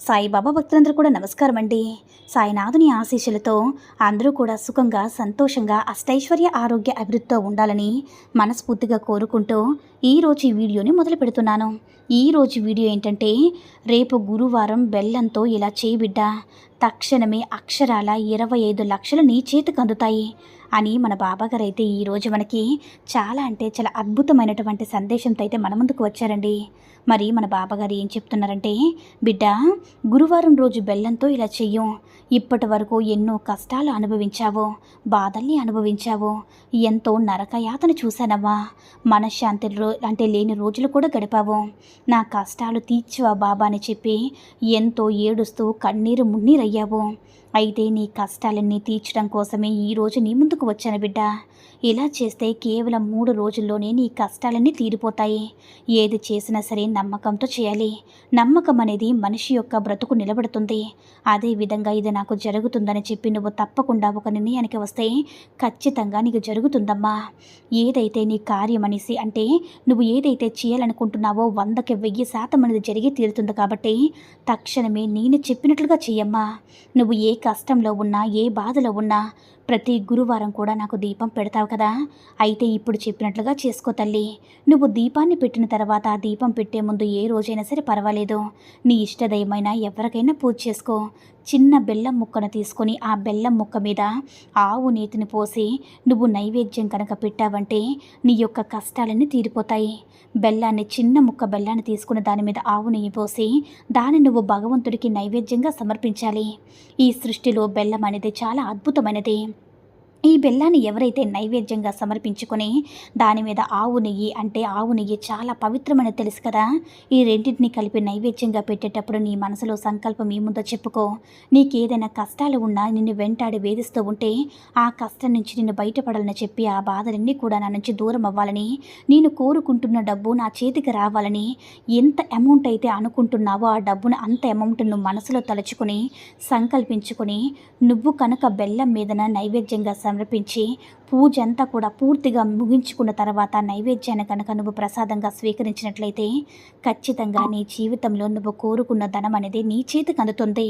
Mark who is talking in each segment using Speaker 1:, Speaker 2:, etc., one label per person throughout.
Speaker 1: సాయిబాబా భక్తులందరూ కూడా నమస్కారం అండి సాయినాథుని ఆశీస్సులతో అందరూ కూడా సుఖంగా సంతోషంగా అష్టైశ్వర్య ఆరోగ్య అభివృద్ధితో ఉండాలని మనస్ఫూర్తిగా కోరుకుంటూ ఈరోజు ఈ వీడియోని మొదలు పెడుతున్నాను. ఈరోజు వీడియో ఏంటంటే రేపు గురువారం బెల్లంతో ఇలా చేయబిడ్డ తక్షణమే అక్షరాల ఇరవై ఐదు లక్షలు నీ చేతికి అందుతాయి. అని మన బాబాగారు అయితే ఈరోజు మనకి చాలా అంటే చాలా అద్భుతమైనటువంటి సందేశంతో అయితే మన ముందుకు వచ్చారండి. మరి మన బాబాగారు ఏం చెప్తున్నారంటే బిడ్డ గురువారం రోజు బెల్లంతో ఇలా చెయ్యం. ఇప్పటి వరకు ఎన్నో కష్టాలు అనుభవించావు బాధల్ని అనుభవించావు. ఎంతో నరకయాతను చూశానమ్మా. మనశ్శాంతి రో అంటే లేని రోజులు కూడా గడిపావు. నా కష్టాలు తీర్చువా బాబా అని చెప్పి ఎంతో ఏడుస్తూ కన్నీరు మున్నీరయ్యావు. అయితే నీ కష్టాలన్నీ తీర్చడం కోసమే ఈరోజు నీ ముందుకు వచ్చాను బిడ్డ. ఇలా చేస్తే కేవలం మూడు రోజుల్లోనే నీ కష్టాలన్నీ తీరిపోతాయి. ఏది చేసినా సరే నమ్మకంతో చేయాలి. నమ్మకం అనేది మనిషి యొక్క బ్రతుకు నిలబడుతుంది. అదే విధంగా ఇది నాకు జరుగుతుందని చెప్పి నువ్వు తప్పకుండా ఒక నిర్ణయానికి వస్తే ఖచ్చితంగా నీకు జరుగుతుందమ్మా. ఏదైతే నీ కార్యం అనేసి అంటే నువ్వు ఏదైతే చేయాలనుకుంటున్నావో వందకి వెయ్యి శాతం అనేది జరిగి తీరుతుంది కాబట్టి తక్షణమే నేను చెప్పినట్లుగా చెయ్యమ్మా. నువ్వు ఏ కష్టంలో ఉన్నా ఏ బాధలో ఉన్నా ప్రతి గురువారం కూడా నాకు దీపం పెడతావు కదా. అయితే ఇప్పుడు చెప్పినట్లుగా చేసుకో తల్లి. నువ్వు దీపాన్ని పెట్టిన తర్వాత ఆ దీపం పెట్టే ముందు ఏ రోజైనా సరే పర్వాలేదు. నీ ఇష్టదయమైన ఎవరికైనా పూజ చేసుకో. చిన్న బెల్లం ముక్కను తీసుకొని ఆ బెల్లం ముక్క మీద ఆవు నీతిని పోసి నువ్వు నైవేద్యం కనుక పెట్టావంటే నీ యొక్క కష్టాలన్నీ తీరిపోతాయి. బెల్లాన్ని చిన్న ముక్క బెల్లాన్ని తీసుకుని దాని మీద ఆవు నెయ్యి పోసి దాన్ని నువ్వు భగవంతుడికి నైవేద్యంగా సమర్పించాలి. ఈ సృష్టిలో బెల్లం అనేది చాలా అద్భుతమైనది. ఈ బెల్లాన్ని ఎవరైతే నైవేద్యంగా సమర్పించుకొని దాని మీద ఆవు నెయ్యి అంటే ఆవు నెయ్యి చాలా పవిత్రమని తెలుసు కదా ఈ రెండింటిని కలిపి నైవేద్యంగా పెట్టేటప్పుడు నీ మనసులో సంకల్పం ఏముందో చెప్పుకో. నీకేదైనా కష్టాలు ఉన్నా నిన్ను వెంటాడి వేధిస్తూ ఉంటే ఆ కష్టం నుంచి నిన్ను బయటపడాలని చెప్పి ఆ బాధలన్నీ కూడా నా నుంచి దూరం అవ్వాలని నేను కోరుకుంటున్న డబ్బు నా చేతికి రావాలని ఎంత అమౌంట్ అయితే అనుకుంటున్నావో ఆ డబ్బును అంత అమౌంట్ నువ్వు మనసులో తలుచుకొని సంకల్పించుకొని నువ్వు కనుక బెల్లం మీదన నైవేద్యంగా సమర్పించి పూజ అంతా కూడా పూర్తిగా ముగించుకున్న తర్వాత నైవేద్యాన్ని కనుక నువ్వు ప్రసాదంగా స్వీకరించినట్లయితే ఖచ్చితంగా నీ జీవితంలో నువ్వు కోరుకున్న ధనం అనేది నీ చేతికి అందుతుంది.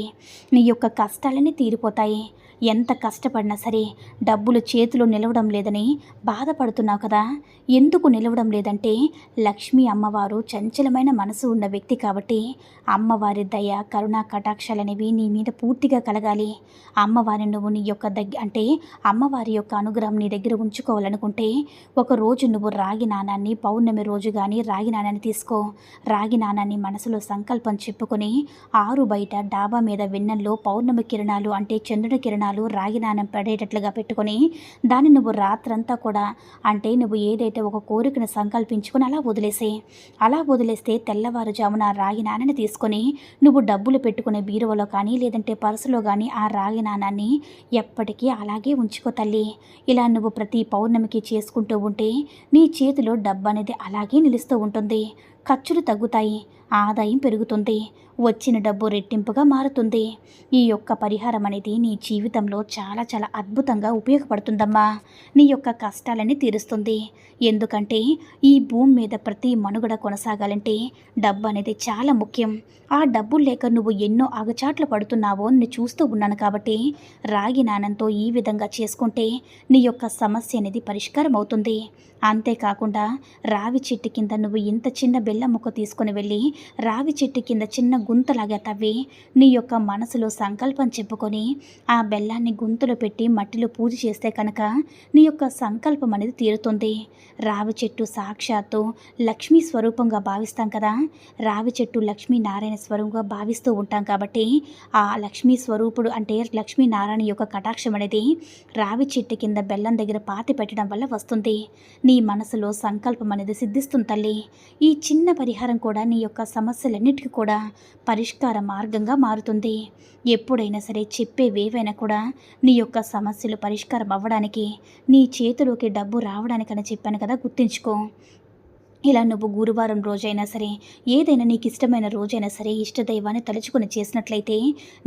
Speaker 1: నీ యొక్క కష్టాలన్నీ తీరిపోతాయి. ఎంత కష్టపడినా సరే డబ్బులు చేతిలో నిలవడం లేదని బాధపడుతున్నావు కదా? ఎందుకు నిలవడం లేదంటే లక్ష్మీ అమ్మవారు చంచలమైన మనసు ఉన్న వ్యక్తి కాబట్టి అమ్మవారి దయ కరుణా కటాక్షాలనేవి నీ మీద పూర్తిగా కలగాలి. అమ్మవారి నువ్వు నీ యొక్క దగ్గ అంటే అమ్మవారి యొక్క అనుగ్రహం నీ దగ్గర ఉంచుకోవాలనుకుంటే ఒక రోజు నువ్వు రాగి నాణాన్ని పౌర్ణమి రోజు కానీ రాగి నాణాన్ని తీసుకో. రాగి నాణాన్ని మనసులో సంకల్పం చెప్పుకొని ఆరు బయట డాబా మీద వెన్నెల్లో పౌర్ణమి కిరణాలు అంటే చంద్రుడి కిరణాలు రాగి నాణం పడేటట్లుగా పెట్టుకొని దాన్ని నువ్వు రాత్రంతా కూడా అంటే నువ్వు ఏదైతే ఒక కోరికను సంకల్పించుకుని అలా వదిలేసే. అలా వదిలేస్తే తెల్లవారుజామున రాగి నాణని తీసుకొని నువ్వు డబ్బులు పెట్టుకునే బీరువలో కానీ లేదంటే పర్సులో కానీ ఆ రాగి నాణాన్ని ఎప్పటికీ అలాగే ఉంచుకో తల్లి. ఇలా నువ్వు ప్రతి పౌర్ణమికి చేసుకుంటూ ఉంటే నీ చేతిలో డబ్బు అనేది అలాగే నిలుస్తూ ఉంటుంది. ఖర్చులు తగ్గుతాయి ఆదాయం పెరుగుతుంది. వచ్చిన డబ్బు రెట్టింపుగా మారుతుంది. ఈ యొక్క పరిహారం అనేది నీ జీవితంలో చాలా చాలా అద్భుతంగా ఉపయోగపడుతుందమ్మా. నీ యొక్క కష్టాలని తీరుస్తుంది. ఎందుకంటే ఈ భూమి మీద ప్రతి మనుగడ కొనసాగాలంటే డబ్బు అనేది చాలా ముఖ్యం. ఆ డబ్బు లేక నువ్వు ఎన్నో అగచాట్లు పడుతున్నావో నేను చూస్తూ ఉన్నాను కాబట్టి రాగి నానంతో ఈ విధంగా చేసుకుంటే నీ యొక్క సమస్య అనేది పరిష్కారం అవుతుంది. అంతేకాకుండా రావి చెట్టు కింద నువ్వు ఇంత చిన్న బెల్లం ముక్క తీసుకుని వెళ్ళి రావి చెట్టు కింద చిన్న గుంతలాగా తవ్వి నీ యొక్క మనసులో సంకల్పం చెప్పుకొని ఆ బెల్లాన్ని గుంతలో పెట్టి మట్టిలో పూజ చేస్తే కనుక నీ యొక్క సంకల్పం అనేది తీరుతుంది. రావి చెట్టు సాక్షాత్తు లక్ష్మీ స్వరూపంగా భావిస్తాం కదా. రావి చెట్టు లక్ష్మీనారాయణ స్వరూపంగా భావిస్తూ ఉంటాం కాబట్టి ఆ లక్ష్మీ స్వరూపుడు అంటే లక్ష్మీనారాయణ యొక్క కటాక్షం అనేది రావి చెట్టు కింద బెల్లం దగ్గర పాతి పెట్టడం వల్ల వస్తుంది. నీ మనసులో సంకల్పం అనేది సిద్ధిస్తుంది తల్లి. ఈ చిన్న పరిహారం కూడా నీ యొక్క సమస్యలన్నిటికీ కూడా పరిష్కార మార్గంగా మారుతుంది. ఎప్పుడైనా సరే చెప్పేవేవైనా కూడా నీ యొక్క సమస్యలు పరిష్కారం అవ్వడానికి నీ చేతిలోకి డబ్బు రావడానికని చెప్పాను కదా గుర్తుంచుకో. ఇలా నువ్వు గురువారం రోజైనా సరే ఏదైనా నీకు ఇష్టమైన రోజైనా సరే ఇష్టదైవాన్ని తలుచుకుని చేసినట్లయితే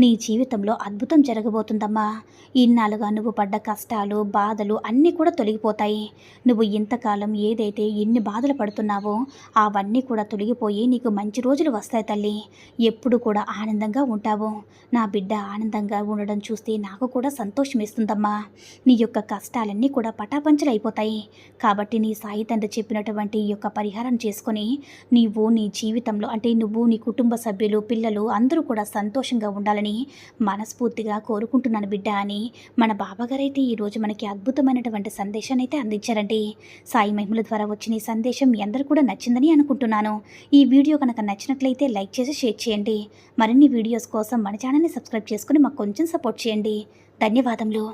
Speaker 1: నీ జీవితంలో అద్భుతం జరగబోతుందమ్మా. ఇన్నాళ్ళుగా నువ్వు పడ్డ కష్టాలు బాధలు అన్నీ కూడా తొలగిపోతాయి. నువ్వు ఇంతకాలం ఏదైతే ఎన్ని బాధలు పడుతున్నావో అవన్నీ కూడా తొలగిపోయి నీకు మంచి రోజులు వస్తాయి తల్లి. ఎప్పుడు కూడా ఆనందంగా ఉంటావు. నా బిడ్డ ఆనందంగా ఉండడం చూస్తే నాకు కూడా సంతోషం ఇస్తుందమ్మా నీ యొక్క కష్టాలన్నీ కూడా పటాపంచలు అయిపోతాయి కాబట్టి నీ సాయి తండ్రి చెప్పినటువంటి ఈ యొక్క పరిహారం చేసుకొని నీవు నీ జీవితంలో అంటే నువ్వు నీ కుటుంబ సభ్యులు పిల్లలు అందరూ కూడా సంతోషంగా ఉండాలని మనస్ఫూర్తిగా కోరుకుంటున్నాను బిడ్డ అని మన బాబాగారైతే ఈరోజు మనకి అద్భుతమైనటువంటి సందేశాన్ని అయితే అందించారండి. సాయి మహిమల ద్వారా వచ్చిన ఈ సందేశం మీ అందరూ కూడా నచ్చిందని అనుకుంటున్నాను. ఈ వీడియో కనుక నచ్చినట్లయితే లైక్ చేసి షేర్ చేయండి. మరిన్ని వీడియోస్ కోసం మన ఛానల్ని సబ్స్క్రైబ్ చేసుకుని మాకు కొంచెం సపోర్ట్ చేయండి. ధన్యవాదములు.